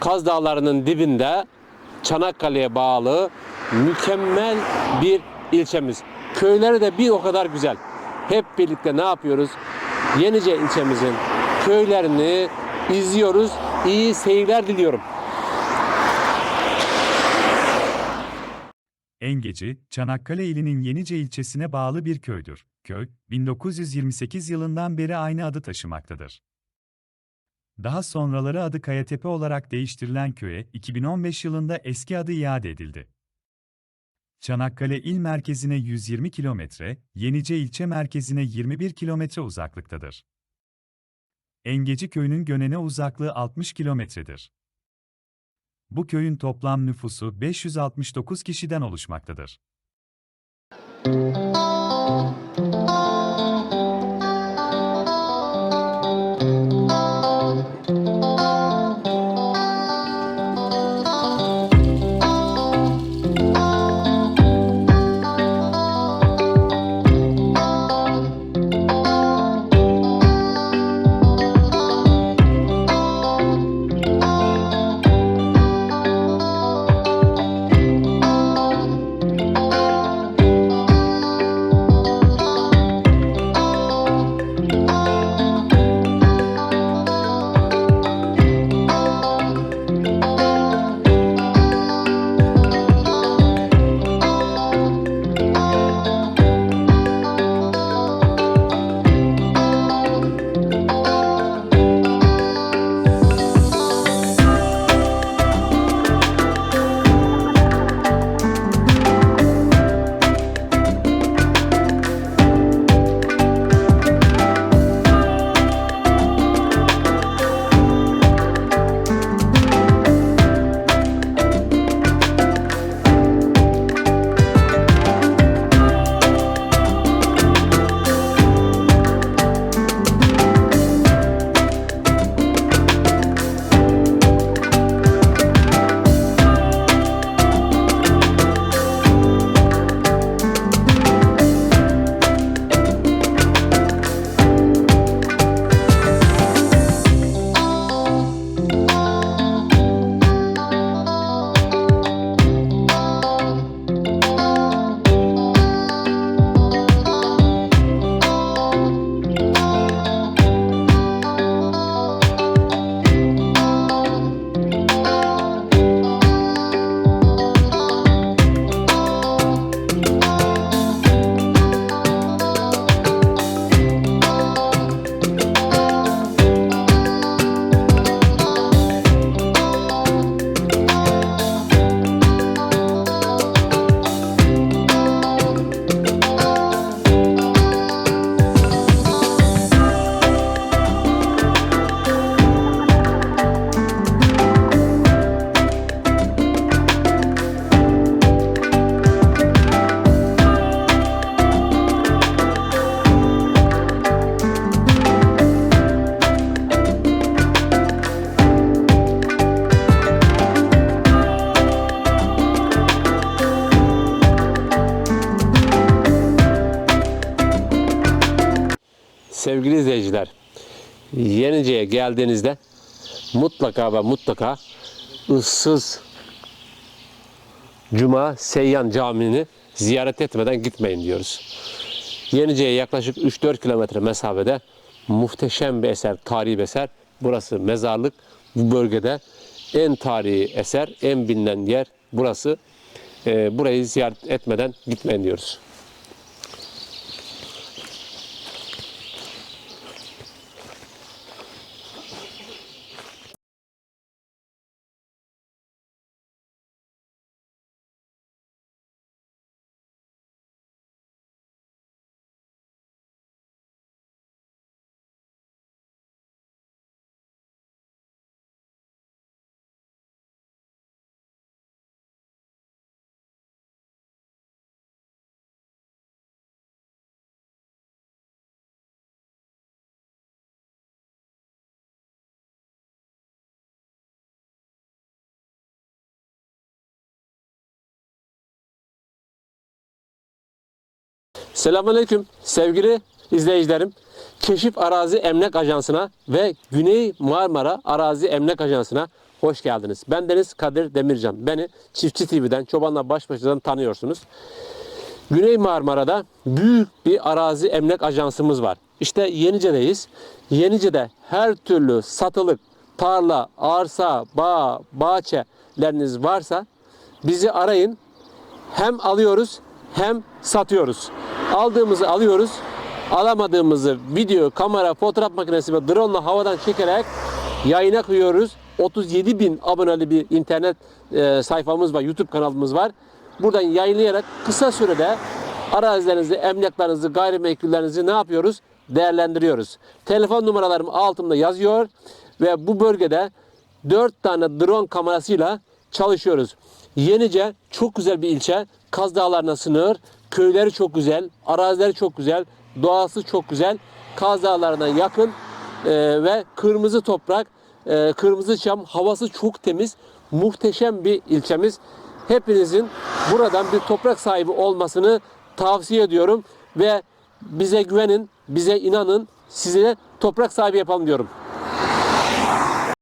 Kaz Dağları'nın dibinde Çanakkale'ye bağlı mükemmel bir ilçemiz. Köyleri de bir o kadar güzel. Hep birlikte ne yapıyoruz? Yenice ilçemizin köylerini izliyoruz. İyi seyirler diliyorum. Engeci, Çanakkale ilinin Yenice ilçesine bağlı bir köydür. Köy, 1928 yılından beri aynı adı taşımaktadır. Daha sonraları adı Kayatepe olarak değiştirilen köye 2015 yılında eski adı iade edildi. Çanakkale il merkezine 120 kilometre, Yenice ilçe merkezine 21 kilometre uzaklıktadır. Engeci köyünün Gönen'e uzaklığı 60 kilometredir. Bu köyün toplam nüfusu 569 kişiden oluşmaktadır. Sevgili izleyiciler, Yenice'ye geldiğinizde mutlaka ve mutlaka ıssız Cuma Seyyan Camii'ni ziyaret etmeden gitmeyin diyoruz. Yenice'ye yaklaşık 3-4 kilometre mesafede muhteşem bir eser, tarihi bir eser. Burası mezarlık. Bu bölgede en tarihi eser, en bilinen yer burası. Ee, burayı ziyaret etmeden gitmeyin diyoruz. Selamünaleyküm sevgili izleyicilerim. Keşif Arazi Emlak Ajansı'na ve Güney Marmara Arazi Emlak Ajansı'na hoş geldiniz. Ben Deniz Kadir Demircan. Beni Çiftçi TV'den, Çobanla Baş Başa'dan tanıyorsunuz. Güney Marmara'da büyük bir arazi emlak ajansımız var. İşte Yenice'deyiz. Yenice'de her türlü satılık tarla, arsa, bağ, bahçeleriniz varsa bizi arayın. Hem alıyoruz hem satıyoruz. Aldığımızı alıyoruz. Alamadığımızı video, kamera, fotoğraf makinesi ve drone ile havadan çekerek yayına koyuyoruz. 37 bin aboneli bir internet e, sayfamız var, YouTube kanalımız var. Buradan yayınlayarak kısa sürede arazilerinizi, emlaklarınızı, gayrimenkullerinizi ne yapıyoruz? Değerlendiriyoruz. Telefon numaralarım altımda yazıyor ve bu bölgede 4 tane drone kamerasıyla çalışıyoruz. Yenice çok güzel bir ilçe. Kaz Dağları'na sınır. Köyleri çok güzel. Arazileri çok güzel. Doğası çok güzel. Kaz Dağları'na yakın e, ve kırmızı toprak, e, kırmızı çam, havası çok temiz. Muhteşem bir ilçemiz. Hepinizin buradan bir toprak sahibi olmasını tavsiye ediyorum ve bize güvenin, bize inanın, size toprak sahibi yapalım diyorum.